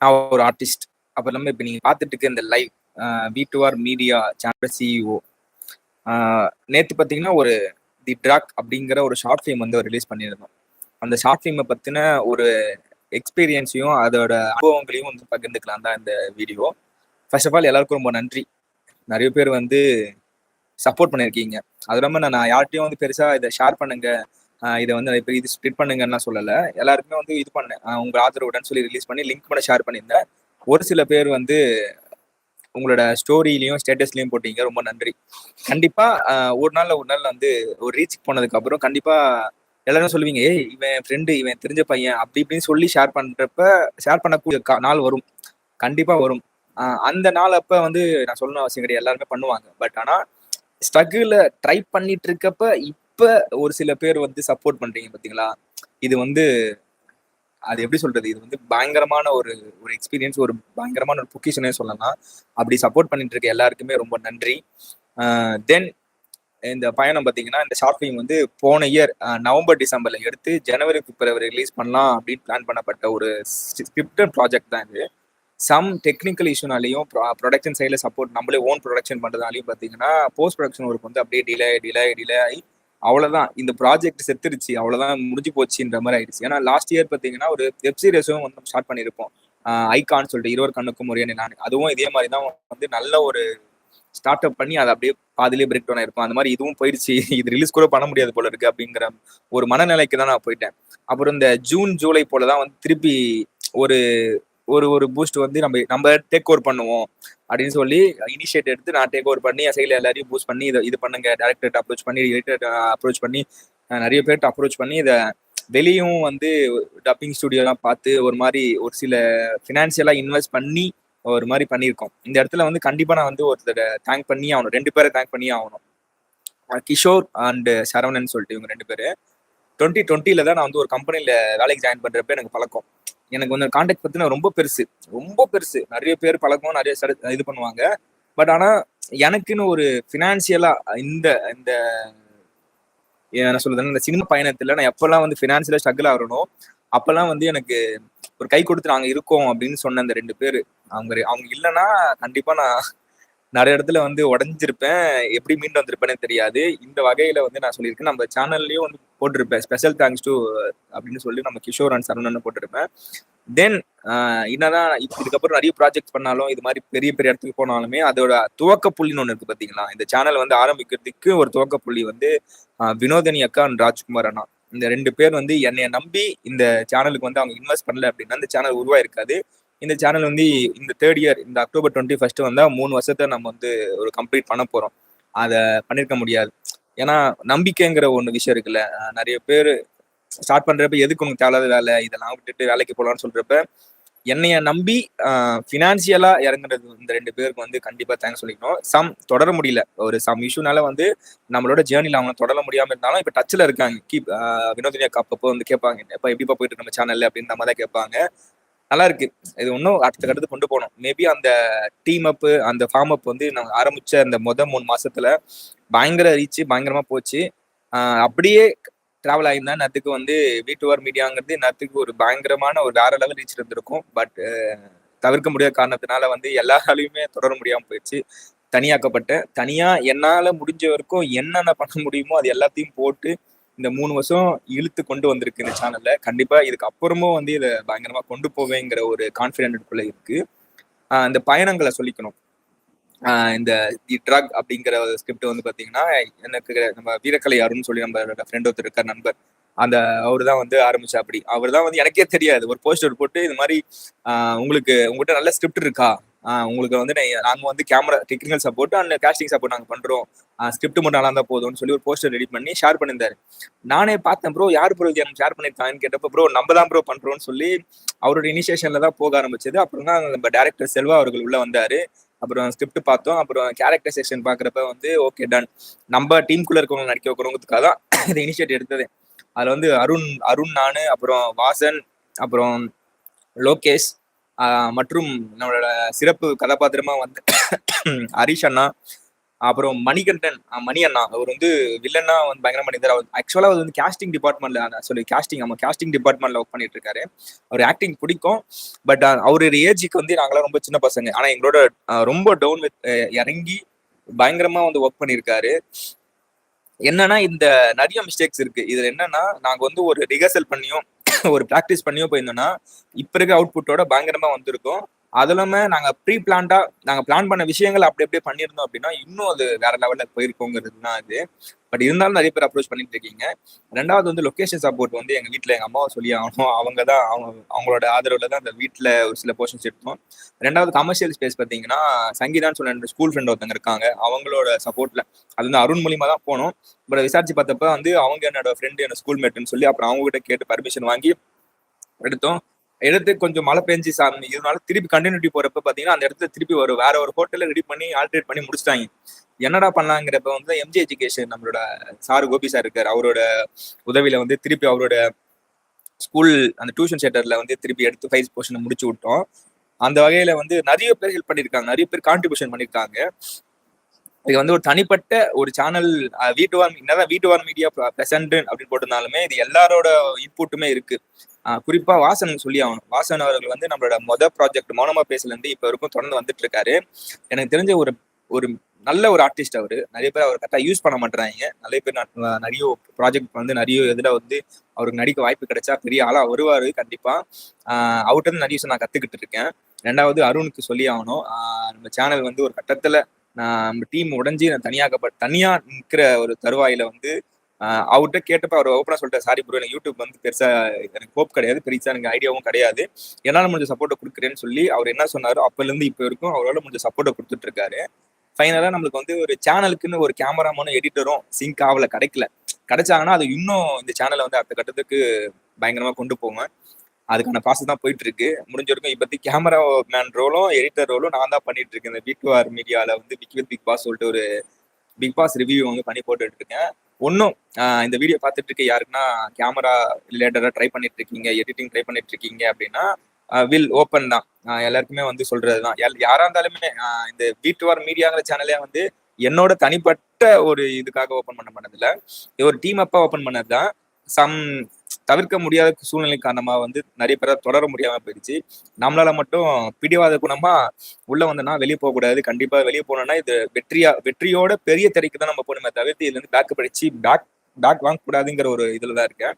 நான் ஒரு ஆர்டிஸ்ட் அப்போ இல்லாமல் இப்போ நீங்கள் பார்த்துட்டு இருக்க இந்த live V two R media channel CEO நேற்று பார்த்தீங்கன்னா ஒரு தி ட்ராக் அப்படிங்கிற ஒரு ஷார்ட் ஃபிலிம் வந்து ரிலீஸ் பண்ணியிருந்தோம். அந்த ஷார்ட் ஃபிலிமை பற்றின ஒரு எக்ஸ்பீரியன்ஸையும் அதோட அனுபவங்களையும் வந்து பகிர்ந்துக்கலாம் தான் இந்த வீடியோ ஃபர்ஸ்ட் ஆஃப் ஆல் எல்லாருக்கும் ரொம்ப நன்றி. நிறைய பேர் வந்து சப்போர்ட் பண்ணியிருக்கீங்க. அது இல்லாமல் நான் யார்கிட்டையும் வந்து பெருசாக இதை ஷேர் பண்ணுங்க. இதை வந்து இப்போ பேர் இது ஸ்ப்ளிட் பண்ணுங்கன்னா சொல்லலை. எல்லாருக்குமே வந்து இது பண்ணேன். உங்கள் ஆதரவுடன் சொல்லி ரிலீஸ் பண்ணி லிங்க் பண்ண ஷேர் பண்ணியிருந்தேன். ஒரு சில பேர் வந்து உங்களோட ஸ்டோரியிலையும் ஸ்டேட்டஸ்லையும் போட்டீங்க. ரொம்ப நன்றி. கண்டிப்பாக ஒரு நாள் ஒரு நாள் வந்து ஒரு ரீச் போனதுக்கு அப்புறம் எல்லாரும் சொல்லுவீங்க ஏய் இவன் ஃப்ரெண்டு இவன் தெரிஞ்ச பையன். அப்படி இப்படின்னு சொல்லி ஷேர் பண்ணுறப்ப ஷேர் பண்ணக்கூடிய நாள் வரும். கண்டிப்பாக வரும். அந்த நாள் அப்போ வந்து நான் சொல்லணும் அவசியம் கிடையாது. எல்லாருமே பண்ணுவாங்க. பட் ஆனால் ஸ்ட்ரகிளில் ட்ரை பண்ணிட்டு இருக்கப்ப இப்ப ஒரு சில பேர் வந்து சப்போர்ட் பண்றீங்க பாத்தீங்களா? இது வந்து அது எப்படி சொல்றது? இது வந்து பயங்கரமான ஒரு ஒரு எக்ஸ்பீரியன்ஸ் ஒரு பயங்கரமான ஒரு பொக்கிஷனே சொல்லலாம். அப்படி சப்போர்ட் பண்ணிட்டு இருக்க எல்லாருக்குமே ரொம்ப நன்றி. தென் இந்த பயணம் பார்த்தீங்கன்னா இந்த ஷார்ட் ஃபிலிம் வந்து போன இயர் நவம்பர் டிசம்பர்ல எடுத்து ஜனவரி பிப்ரவரி ரிலீஸ் பண்ணலாம் அப்படின்னு பிளான் பண்ணப்பட்ட ஒரு ஸ்கிரிப்டட் ப்ராஜெக்ட் தான் இது. சம் டெக்னிக்கல் இஷ்யூனாலையும் ப்ரொடக்ஷன் சைடில் சப்போர்ட் நம்மளே ஓன் ப்ரொடக்ஷன் பண்ணுறதுனாலையும் பார்த்தீங்கன்னா போஸ்ட் ப்ரொடக்ஷன் ஒர்க் வந்து அப்படியே டிலே டிலே டிலே ஆகி அவ்வளவுதான். இந்த ப்ராஜெக்ட் செத்துருச்சு அவ்வளவுதான் முடிஞ்சு போச்சுன்ற மாதிரி ஆயிடுச்சு. ஏன்னா லாஸ்ட் இயர் பாத்தீங்கன்னா ஒரு வெப் சீரிஸும் வந்து ஸ்டார்ட் பண்ணியிருப்போம். ஐகான் சொல்லிட்டு இருவர் கண்ணுக்கும் முறையான நான் அதுவும் இதே மாதிரி தான் வந்து நல்ல ஒரு ஸ்டார்ட் அப் பண்ணி அதை அப்படியே பாதிலே பிரேக் டவுன் ஆயிருக்கும் அந்த மாதிரி இதுவும் போயிடுச்சு இது ரிலீஸ் கூட பண்ண முடியாது போல இருக்கு அப்படிங்கிற ஒரு மனநிலைக்கு தான் நான் போயிட்டேன். அப்புறம் இந்த ஜூன் ஜூலை போலதான் வந்து திருப்பி ஒரு ஒரு ஒரு பூஸ்ட் வந்து நம்ம நம்ம டேக் ஓவர் பண்ணுவோம் அப்படின்னு சொல்லி இனிஷியேட் எடுத்து நான் டேக் ஓவர் பண்ணி என் சைடில் எல்லாரையும் பூஸ்ட் பண்ணி இதை இது பண்ணுங்க. டேரக்டர் அப்ரோச் பண்ணி எடிட்டர் அப்ரோச் பண்ணி நிறைய பேர்கிட்ட அப்ரோச் பண்ணி இதை வெளியும் வந்து டப்பிங் ஸ்டுடியோலாம் பார்த்து ஒரு மாதிரி ஒரு சில ஃபினான்ஷியலாக இன்வெஸ்ட் பண்ணி ஒரு மாதிரி பண்ணியிருக்கோம். இந்த இடத்துல வந்து கண்டிப்பாக நான் வந்து ஒருத்தர் தேங்க் பண்ணி ஆகணும். ரெண்டு பேரை தேங்க் பண்ணி ஆகணும். கிஷோர் அண்டு சரவணன் சொல்லிட்டு இவங்க ரெண்டு பேர். டுவெண்ட்டி டுவெண்ட்டியில் தான் நான் வந்து ஒரு கம்பெனியில் வேலைக்கு ஜாயின் பண்ணுறப்ப எனக்கு பழக்கம். எனக்கு வந்து கான்டாக்ட் பத்தின ரொம்ப பெருசு. ரொம்ப பெருசு. நிறைய பேர் பழக்கம் நிறைய இது பண்ணுவாங்க. பட் ஆனா எனக்குன்னு ஒரு பினான்சியலா இந்த இந்த என்ன சொல்றது இந்த சினிமா பயணத்துல நான் எப்பெல்லாம் வந்து பினான்சியலா ஸ்ட்ரகிள் ஆகணும் அப்பெல்லாம் வந்து எனக்கு ஒரு கை கொடுத்து நாங்க இருக்கோம் அப்படின்னு சொன்ன அந்த ரெண்டு பேரு. அவங்க அவங்க இல்லைன்னா கண்டிப்பா நான் நிறைய இடத்துல வந்து உடஞ்சிருப்பேன். எப்படி மீண்டு வந்திருப்பேனே தெரியாது. இந்த வகையில வந்து நான் சொல்லியிருக்கேன். நம்ம சேனல்லையும் வந்து போட்டிருப்பேன். ஸ்பெஷல் தேங்க்ஸ் டு அப்படின்னு சொல்லி நம்ம கிஷோர் அண்ட் சரவணன் போட்டிருப்பேன். தென் என்னதான் இதுக்கப்புறம் நிறைய ப்ராஜெக்ட் பண்ணாலும் இது மாதிரி பெரிய பெரிய இடத்துக்கு போனாலுமே அதோட துவக்க புள்ளின்னு ஒன்று இருக்கு பார்த்தீங்களா இந்த சேனல் வந்து ஆரம்பிக்கிறதுக்கு ஒரு துவக்க புள்ளி வந்து வினோதனி அக்கா அண்ட் ராஜ்குமார் அண்ணா. இந்த ரெண்டு பேர் வந்து என்னைய நம்பி இந்த சேனலுக்கு வந்து அவங்க இன்வெஸ்ட் பண்ணல அப்படின்னா இந்த சேனல் உருவாயிருக்காது. இந்த சேனல் வந்து இந்த தேர்ட் இயர் இந்த அக்டோபர் டுவெண்ட்டி ஃபர்ஸ்ட் வந்தால் மூணு வருஷத்தை நம்ம வந்து ஒரு கம்ப்ளீட் பண்ண போகிறோம் அதை பண்ணியிருக்க முடியாது. ஏன்னா நம்பிக்கைங்கிற ஒன்று விஷயம் இருக்குல்ல. நிறைய பேர் ஸ்டார்ட் பண்ணுறப்ப எதுக்கு உனக்கு தேவையில்லாத வேலை? இதெல்லாம் விட்டுட்டு வேலைக்கு போகலான்னு சொல்கிறப்ப என்னைய நம்பி ஃபினான்சியலாக இறங்குறது இந்த ரெண்டு பேருக்கு வந்து கண்டிப்பாக தேங்க்ஸ் சொல்லிக்கணும். சம் தொடர முடியல. ஒரு சம் இஷ்யூனால வந்து நம்மளோட ஜேர்னியில் அவங்க தொடர முடியாமல் இருந்தாலும் இப்போ டச்சில் இருக்காங்க. கீப் வினோதினியா அப்பப்போ வந்து கேட்பாங்க இப்போ எப்படிப்பா போயிட்டு நம்ம சேனல் அப்படின்னு நம்ம தான் கேட்பாங்க. நல்லா இருக்கு இது இன்னும் அடுத்த கட்டத்துக்கு கொண்டு போகணும். மேபி அந்த டீம் அப் அந்த ஃபார்ம் அப் வந்து நாங்க ஆரம்பிச்ச அந்த மொதல் மூணு மாசத்துல பயங்கர ரீச் பயங்கரமா போச்சு. அப்படியே டிராவல் ஆகியிருந்தா நேரத்துக்கு வந்து வீட்டு மீடியாங்கிறது நேரத்துக்கு ஒரு பயங்கரமான ஒரு வேற லெவல் ரீச் இருந்திருக்கும். பட் தவிர்க்க முடியாத காரணத்தினால வந்து எல்லாராலையுமே தொடர முடியாம போயிடுச்சு. தனியாக்கப்பட்டேன். தனியா என்னால முடிஞ்ச வரைக்கும் என்னென்ன பண்ண முடியுமோ அது எல்லாத்தையும் போட்டு இந்த மூணு வருஷம் இழுத்து கொண்டு வந்திருக்கு இந்த சேனல்ல கண்டிப்பா இதுக்கு அப்புறமும் வந்து இதை பயங்கரமா கொண்டு போவேங்கிற ஒரு கான்பிடென்ட்குள்ள இருக்கு. இந்த பயணங்களை சொல்லிக்கணும். இந்த தி ட்ரக் அப்படிங்கிற ஸ்கிரிப்ட் வந்து பாத்தீங்கன்னா எனக்கு நம்ம வீரக்கலை அருண் சொல்லி நம்ம ஃப்ரெண்ட் ஒருத்தர் இருக்கார் நண்பர். அந்த அவர் தான் வந்து ஆரம்பிச்சா அப்படி. அவர் தான் வந்து எனக்கே தெரியாது. ஒரு போஸ்டர் போட்டு இது மாதிரி உங்களுக்கு உங்ககிட்ட நல்ல ஸ்கிரிப்ட் இருக்கா? உங்களுக்கு வந்து நாங்க வந்து camera technical support and casting support நாங்க பண்றோம். ஸ்கிரிப்ட் மட்டும் நல்லா இருந்தா போதும்னு சொல்லி ஒரு போஸ்டர் ரெடி பண்ணி ஷேர் பண்ணியிருந்தாரு. நானே பார்த்தேன் ப்ரோ யார் ப்ரோ எனக்கு ஷேர் பண்ணிருக்காங்கன்னு கேட்டப்ப ப்ரோ நம்ம தான் ப்ரோ பண்றோம்னு சொல்லி அவரோட இனிஷியேஷன்ல தான் போக ஆரம்பிச்சது. அப்புறம் தான் நம்ம டேரக்டர் செல்வா அவர்கள் உள்ள வந்தாரு. அப்புறம் ஸ்கிரிப்ட் பார்த்தோம். அப்புறம் கேரக்டர் செக்ஷன் பாக்குறப்ப வந்து ஓகே டன் நம்ம டீம்குள்ள இருக்கவங்க நடிக்க வைக்கிறவங்களுக்காக தான் இதை இனிஷியேட்டிவ் எடுத்தது. அதுல வந்து அருண் அருண் நானு அப்புறம் வாசன் அப்புறம் லோகேஷ் மற்றும் நம்மளோட சிறப்பு கதாபாத்திரமா வந்து ஹரிஷ் அண்ணா அப்புறம் மணிகண்டன் மணி அண்ணா அவர் வந்து வில்லன்னா வந்து பயங்கரமா பண்ணியிருந்தார் அவர் ஆக்சுவலாக அவர் வந்து கேஸ்டிங் டிபார்ட்மெண்ட்ல சொல்லி கேஸ்டிங் ஆமா கேஸ்டிங் டிபார்ட்மெண்ட்ல ஒர்க் பண்ணிட்டு இருக்காரு அவர் ஆக்டிங் பிடிக்கும். பட் அவருடைய ஏஜுக்கு வந்து நாங்களாம் ரொம்ப சின்ன பசங்க. ஆனா எங்களோட ரொம்ப டவுன் வித் இறங்கி பயங்கரமா வந்து ஒர்க் பண்ணியிருக்காரு என்னன்னா இந்த நிறைய மிஸ்டேக்ஸ் இருக்கு. இதுல என்னன்னா நாங்க வந்து ஒரு ரிஹர்சல் பண்ணியும் ஒரு ப்ராக்டிஸ் பண்ணியோ போயிருந்தோம்னா இப்ப இருக்க அவுட்புட்டோட பயங்கரமா வந்திருக்கும். அது இல்லாம நாங்க ப்ரீ பிளான்டா நாங்க பிளான் பண்ண விஷயங்கள் அப்படி அப்படியே பண்ணியிருந்தோம் அப்படின்னா இன்னும் அது வேற லெவல்ல போயிருக்கோங்கிறது தான் அது பட் இருந்தாலும் நிறைய பேர் அப்ரோச் பண்ணிட்டு இருக்கீங்க. ரெண்டாவது வந்து லொக்கேஷன் சப்போர்ட் வந்து எங்க வீட்டில் எங்க அம்மாவை சொல்லி ஆகணும். அவங்க தான் அவங்க அவங்களோட ஆதரவுல தான் அந்த வீட்டில் ஒரு சில போர்ஷன்ஸ் எடுத்தோம். ரெண்டாவது கமர்ஷியல் ஸ்பேஸ் பாத்தீங்கன்னா சங்கீதான்னு சொன்ன ஸ்கூல் ஃப்ரெண்ட் ஒருத்தங்க இருக்காங்க. அவங்களோட சப்போர்ட்ல அது வந்து அருண் மூலியமா தான் போனோம். பட் விசாரிச்சு பார்த்தப்ப வந்து அவங்க என்னோட ஃப்ரெண்டு என்ன ஸ்கூல் மேட்னு சொல்லி அப்புறம் அவங்க கிட்ட கேட்டு பர்மிஷன் வாங்கி எடுத்தோம். எடுத்து கொஞ்சம் மழை பெஞ்சு சாமி இதனால திருப்பி கண்டினியூட்டி போறப்ப பாத்தீங்கன்னா அந்த இடத்துல திருப்பி ஒரு வேற ஒரு ஹோட்டல்ல ரெடி பண்ணி ஆல்ட்ரேட் பண்ணி முடிச்சிட்டாங்க. என்னடா பண்ணலாங்கிறப்ப வந்து எம்ஜி எஜுகேஷன் நம்மளோட சார் கோபி சார் இருக்காரு. அவரோட உதவியில வந்து திருப்பி அவரோட ஸ்கூல் அந்த டியூஷன் சென்டர்ல வந்து திருப்பி எடுத்து ஃபைஸ் போர்ஷனை முடிச்சு விட்டோம். அந்த வகையில வந்து நிறைய பேர் ஹெல்ப் பண்ணிருக்காங்க. நிறைய பேர் கான்ட்ரிபியூஷன் பண்ணிருக்காங்க. இது வந்து ஒரு தனிப்பட்ட ஒரு சேனல் வீட்டு வீட்டுவார் என்னதான் வீட்டு வார் மீடியா பிரசன்ட் அப்படின்னு போட்டிருந்தாலுமே இது எல்லாரோட இன்புட்டுமே இருக்கு. குறிப்பா வாசன் சொல்லி ஆகணும். வாசன் அவர்கள் வந்து நம்மளோட மொத ப்ராஜெக்ட் மௌனமா பேசல இருந்து இப்ப வரைக்கும் தொடர்ந்து வந்துட்டு இருக்காரு. எனக்கு தெரிஞ்ச ஒரு ஒரு நல்ல ஒரு ஆர்டிஸ்ட் அவரு. நிறைய பேர் அவர் கரெக்டாக யூஸ் பண்ண மாட்டேறாங்க. நிறைய பேர் நான் நிறைய ப்ராஜெக்ட் வந்து நிறைய இதுல வந்து அவருக்கு நடிக்க வாய்ப்பு கிடைச்சா பெரிய ஆளா வருவாரு கண்டிப்பா. ஆஹ் அவர்கிட்ட இருந்து நிறைய விஷயம் நான் கத்துக்கிட்டு இருக்கேன். ரெண்டாவது அருணுக்கு சொல்லி ஆகணும். நம்ம சேனல் வந்து ஒரு கட்டத்துல நான் நம்ம டீம் உடஞ்சி நான் தனியாக்கப்பட்ட தனியா நிற்கிற ஒரு தருவாயில வந்து அவர்கிட்ட கேட்டப்ப அவர் ஓப்பனா சொல்லிட்டேன் சாரி ப்ரோ எனக்கு யூடியூப் வந்து பெருசா எனக்கு ஹோப் கிடையாது பெருசா எனக்கு ஐடியாவும் கிடையாது. என்னால முடிஞ்ச சப்போர்ட்டை கொடுக்குறேன்னு சொல்லி அவர் என்ன சொன்னாரோ அப்பல இருந்து இப்போ வரைக்கும் அவரால் முடிஞ்ச சப்போர்ட்டை கொடுத்துட்டு இருக்காரு ஃபைனலா நம்மளுக்கு வந்து ஒரு சேனலுக்குன்னு ஒரு கேமராமேனும் எடிட்டரும் சிங்க் ஆகல கிடைக்கல. கிடைச்சாங்கன்னா அது இன்னும் இந்த சேனலை வந்து அடுத்த கட்டத்துக்கு பயங்கரமா கொண்டு போவேன். அதுக்கான ப்ராசஸ் தான் போயிட்டு இருக்கு முடிஞ்ச வரைக்கும் இப்பத்தி கேமரா மேன் ரோலும் எடிட்டர் ரோலும் நான் தான் பண்ணிட்டு இருக்கேன் இந்த வீட்டுவார் மீடியால வந்து பிக் வித் பிக் பாஸ் சொல்லிட்டு ஒரு பிக் பாஸ் ரிவ்யூ வந்து பண்ணி போட்டுட்டு இருக்கேன் ஒன்றும் இந்த வீடியோ பார்த்துட்டு இருக்க யாருக்குன்னா கேமரா ரிலேட்டடாக ட்ரை பண்ணிட்டு இருக்கீங்க எடிட்டிங் ட்ரை பண்ணிட்டு இருக்கீங்க அப்படின்னா வில் ஓப்பன் தான். எல்லாருக்குமே வந்து சொல்றது தான். யாரா இருந்தாலுமே இந்த இந்த வீட்டுவார் மீடியாங்கிற சேனலே வந்து என்னோட தனிப்பட்ட ஒரு இதுக்காக ஓப்பன் பண்ண பண்ணதில்ல. இது ஒரு டீம் அப்பா ஓப்பன் பண்ணது தான். சம் தவிர்க்க முடியாத சூழ்நிலை காரணமாக வந்து நிறைய பேரை தொடர முடியாம போயிடுச்சு. நம்மளால மட்டும் பிடிவாத குணமா உள்ள வந்தோம்னா வெளியே போகக்கூடாது கண்டிப்பாக கண்டிப்பா வெளியே போனோம்னா இது வெற்றியா வெற்றியோட பெரிய திரைக்கு தான் நம்ம போகணுமே தவிர்த்து இதுல இருந்து பேக் படிச்சு பேக் பேக் வாங்க கூடாதுங்கிற ஒரு இதுல தான் இருக்கேன்.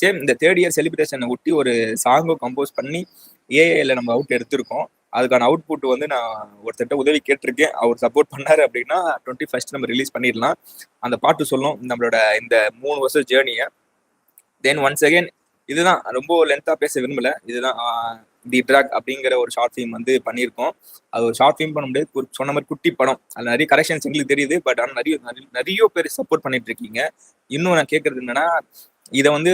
சேம் இந்த தேர்ட் இயர் செலிப்ரேஷனை ஒட்டி ஒரு சாங்கும் கம்போஸ் பண்ணி ஏஐல நம்ம அவுட் எடுத்திருக்கோம். அதுக்கான அவுட்புட் வந்து நான் ஒருத்தட்ட உதவி கேட்டிருக்கேன். அவர் சப்போர்ட் பண்ணாரு அப்படின்னா டுவெண்ட்டி ஃபர்ஸ்ட் நம்ம ரிலீஸ் பண்ணிடலாம். அந்த பாட்டு சொல்லும். நம்மளோட இந்த மூணு வருஷம் ஜேர்னியை தென் ஒன்ஸ் அகேன் இதுதான். ரொம்ப லென்த்தாக பேச விரும்பல. இதுதான் தி ட்ராக் அப்படிங்கிற ஒரு ஷார்ட் ஃபிலிம் வந்து பண்ணியிருக்கோம். அது ஒரு ஷார்ட் ஃபிலிம் பண்ண முடியாது ஒரு சொன்ன மாதிரி குட்டி படம். அதில் நிறைய கரெக்ஷன்ஸ் எங்களுக்கு தெரியுது. பட் ஆனால் நிறைய நிறைய- நிறைய பேர் சப்போர்ட் பண்ணிட்டு இருக்கீங்க. இன்னும் நான் கேட்கறது என்னன்னா இதை வந்து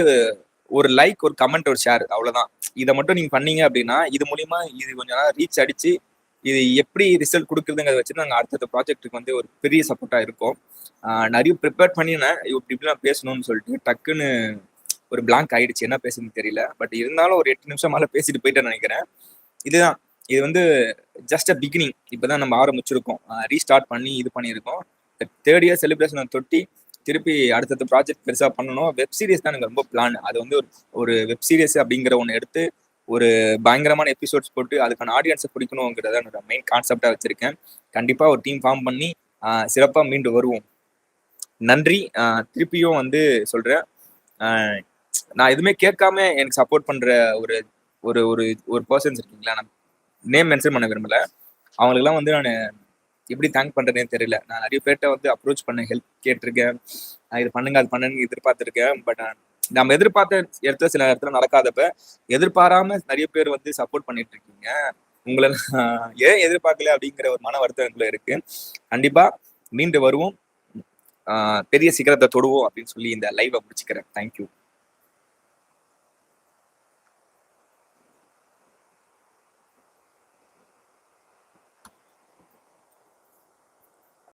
ஒரு லைக் ஒரு கமெண்ட் ஒரு ஷேர் அவ்வளவுதான். இதை மட்டும் நீங்க பண்ணீங்க அப்படின்னா இது மூலியமா இது கொஞ்சம் நாள் ரீச் அடிச்சு இது எப்படி ரிசல்ட் கொடுக்குறதுங்கிறத வச்சு நாங்கள் அடுத்தடுத்த ப்ராஜெக்ட்டுக்கு வந்து ஒரு பெரிய சப்போர்ட்டாக இருக்கும். நிறைய ப்ரிப்பேர் பண்ணினேன் இப்படி இப்படி நான் பேசணும்னு சொல்லிட்டு டக்குன்னு ஒரு பிளாங்க் ஆயிடுச்சு. என்ன பேசுன்னு தெரியல. பட் இருந்தாலும் ஒரு எட்டு நிமிஷம் மேலே பேசிட்டு போயிட்டேன்னு நினைக்கிறேன். இதுதான். இது வந்து ஜஸ்ட் அ பிகினிங் இப்பதான் நம்ம ஆரம்பிச்சிருக்கோம். ரீஸ்டார்ட் பண்ணி இது பண்ணியிருக்கோம். தேர்ட் இயர் செலிப்ரேஷனை தொட்டி திருப்பி அடுத்தடுத்த ப்ராஜெக்ட் பெருசாக பண்ணணும். வெப் சீரிஸ் தான் எனக்கு ரொம்ப பிளான் அது வந்து ஒரு ஒரு வெப் சீரிஸ் அப்படிங்கிற ஒன்று எடுத்து ஒரு பயங்கரமான எபிசோட்ஸ் போட்டு அதுக்கான ஆடியன்ஸை பிடிக்கணுங்கிறத என்னோட மெயின் கான்செப்டாக வச்சிருக்கேன். கண்டிப்பாக ஒரு டீம் ஃபார்ம் பண்ணி சிறப்பாக மீண்டு வருவோம். நன்றி. திருப்பியும் வந்து சொல்கிறேன் நான் எதுவுமே கேட்காம எனக்கு சப்போர்ட் பண்ற ஒரு ஒரு ஒரு ஒரு பர்சன்ஸ் இருக்கீங்களா? நான் நேம் மென்ஷன் பண்ண விரும்பல. அவங்களுக்குலாம் வந்து நான் எப்படி தேங்க் பண்றதுன்னு தெரியல. நான் நிறைய பேர்ட்ட வந்து அப்ரோச் பண்ண ஹெல்ப் கேட்டிருக்கேன். நான் இது பண்ணுங்க அது பண்ணுங்க எதிர்பார்த்திருக்கேன். பட் நம்ம எதிர்பார்த்த இடத்துல சில இடத்துல நடக்காதப்ப எதிர்பாராம நிறைய பேர் வந்து சப்போர்ட் பண்ணிட்டு இருக்கீங்க உங்களை ஏன் எதிர்பார்க்கல அப்படிங்கிற ஒரு மன வருத்தம் எனக்குள்ள இருக்கு. கண்டிப்பா மீண்டு வருவோம். பெரிய சிகரத்தை தொடுவோம் அப்படின்னு சொல்லி இந்த லைவை முடிச்சுக்கிறேன். தேங்க்யூ